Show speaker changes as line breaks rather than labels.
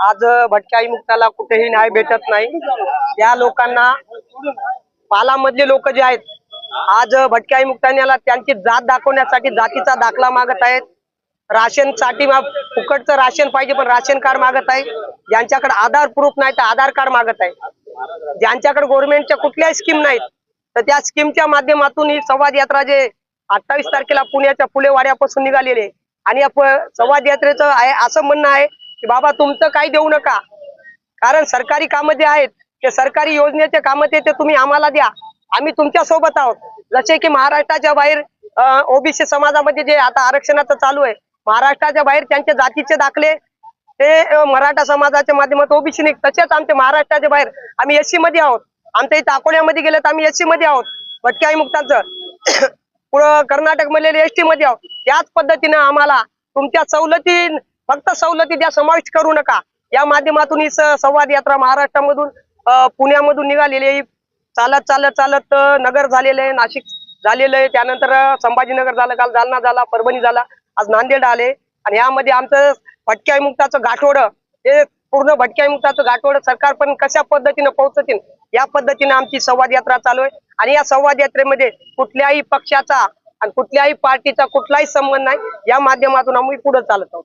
आज भटक्याई मुक्ताला कुठेही न्याय भेटत नाही. या लोकांना पालामधले लोक जे आहेत आज भटक्याई मुक्तान्याला त्यांची जात दाखवण्यासाठी जातीचा दाखला मागत आहेत. राशनसाठी फुकटचं राशन पाहिजे पण राशन कार्ड मागत आहे. ज्यांच्याकडे आधार प्रूफ नाही तर आधार कार्ड मागत आहे. ज्यांच्याकडे गव्हर्नमेंटच्या कुठल्याही स्कीम नाहीत तर त्या स्कीमच्या माध्यमातून ही संवाद यात्रा जे अठ्ठावीस तारखेला पुण्याच्या फुलेवाड्यापासून निघालेली आहे. आणि या संवाद यात्रेचं आहे असं म्हणणं आहे की बाबा तुमचं काही देऊ नका. कारण सरकारी कामं जे आहेत ते सरकारी योजनेचे कामं ते तुम्ही आम्हाला द्या. आम्ही तुमच्यासोबत आहोत. जसे की महाराष्ट्राच्या बाहेर ओबीसी समाजामध्ये जे आता आरक्षणाचं चालू आहे महाराष्ट्राच्या बाहेर त्यांचे जातीचे दाखले ते मराठा समाजाच्या माध्यमातून ओबीसी निघ तसेच आमच्या महाराष्ट्राच्या बाहेर आम्ही एससी मध्ये आहोत. आमच्या इथं अकोल्यामध्ये गेले तर आम्ही एससी मध्ये आहोत. भटक्याई मुक्तांचं. पुढं कर्नाटकमध्ये एसटी मध्ये आहोत. त्याच पद्धतीनं आम्हाला तुमच्या सवलती फक्त सवलती द्या समाविष्ट करू नका. या माध्यमातून ही संवाद यात्रा महाराष्ट्रामधून पुण्यामधून निघालेली आहे. चालत चालत चालत नगर झालेलं आहे नाशिक झालेलं आहे. त्यानंतर संभाजीनगर झालं काल जालना झाला परभणी झाला आज नांदेड आले. आणि यामध्ये आमचं भटक्या मुक्ताचं गाठोड हे पूर्ण भटक्यामुक्ताचं गाठोड सरकार पण कशा पद्धतीनं पोहोचतील या पद्धतीने आमची संवाद यात्रा चालू आहे. आणि या संवाद यात्रेमध्ये कुठल्याही पक्षाचा आणि कुठल्याही पार्टीचा कुठलाही संबंध नाही. या माध्यमातून आम्ही पुढे चालत आहोत.